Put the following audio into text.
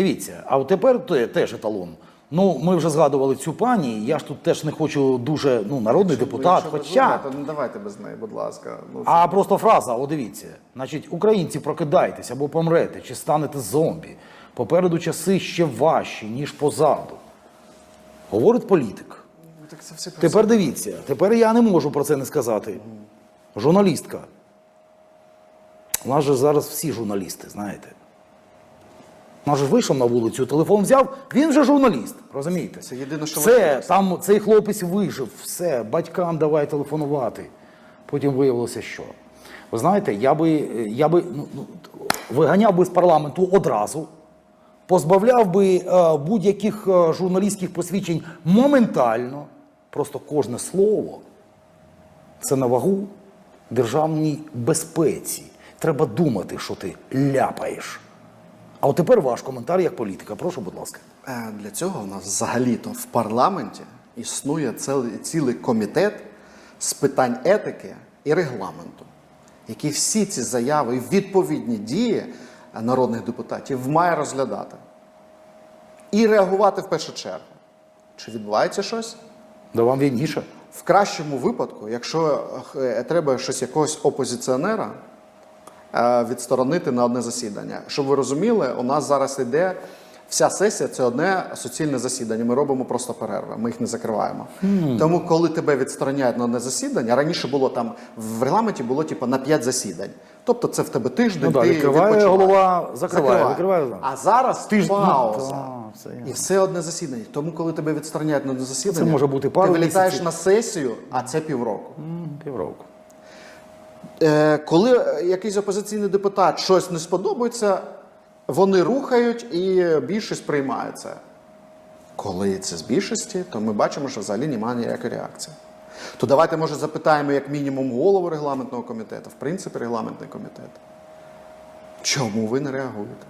Дивіться, а тепер те- теж еталон. Ну, ми вже згадували цю пані. Я ж тут теж не хочу дуже ну, народний депутат, Якщо ви хоча. думаєте, не давайте без неї, будь ласка. Ну, це- А просто фраза, о, дивіться, значить, українці, прокидайтесь або помрете, чи станете зомбі. Попереду часи ще важчі, ніж позаду. Говорить політик. Ну, так це все Тепер дивіться, тепер я не можу про це не сказати. Журналістка. У нас же зараз всі журналісти, знаєте. Нас вийшов на вулицю, телефон взяв, він вже журналіст, розумієте? Це єдине, що Все, там цей хлопець вижив, все, батькам давай телефонувати. Потім виявилося, що. Ви знаєте, я би, я би ну, ну, виганяв би з парламенту одразу, позбавляв би е, будь-яких е, журналістських посвідчень моментально. Просто кожне слово це на вагу державній безпеці. Треба думати, що ти ляпаєш. А от тепер ваш коментар як політика. Прошу, будь ласка. Е, Для цього у нас взагалі-то в парламенті існує цілий, комітет з питань етики і регламенту, який всі ці заяви і відповідні дії народних депутатів має розглядати і реагувати в першу чергу. Чи відбувається щось? Да вам вільніше. В кращому випадку, якщо е, треба щось якогось опозиціонера відсторонити на одне засідання. Щоб ви розуміли, у нас зараз йде вся сесія це одне суцільне засідання. Ми робимо просто перерви, ми їх не закриваємо. Тому, коли тебе відстороняють на одне засідання, раніше було там в регламенті було типу, на 5 засідань. Тобто це в тебе тиждень. Ну да, ти відкриває голова, закриває, відкриває. А зараз Тиждень, ну, пауза. та, це. І все одне засідання. Тому, коли тебе відстороняють на одне засідання, Це може бути пару ти вилітаєш місяців. на сесію, а це півроку. М, Півроку. Е, коли е, якийсь опозиційний депутат щось не сподобається, вони рухають і більшість приймає це. Коли це з більшості, то ми бачимо, що взагалі немає ніякої реакції. То давайте, може, запитаємо як мінімум голову регламентного комітету, в принципі, регламентний комітет. Чому ви не реагуєте?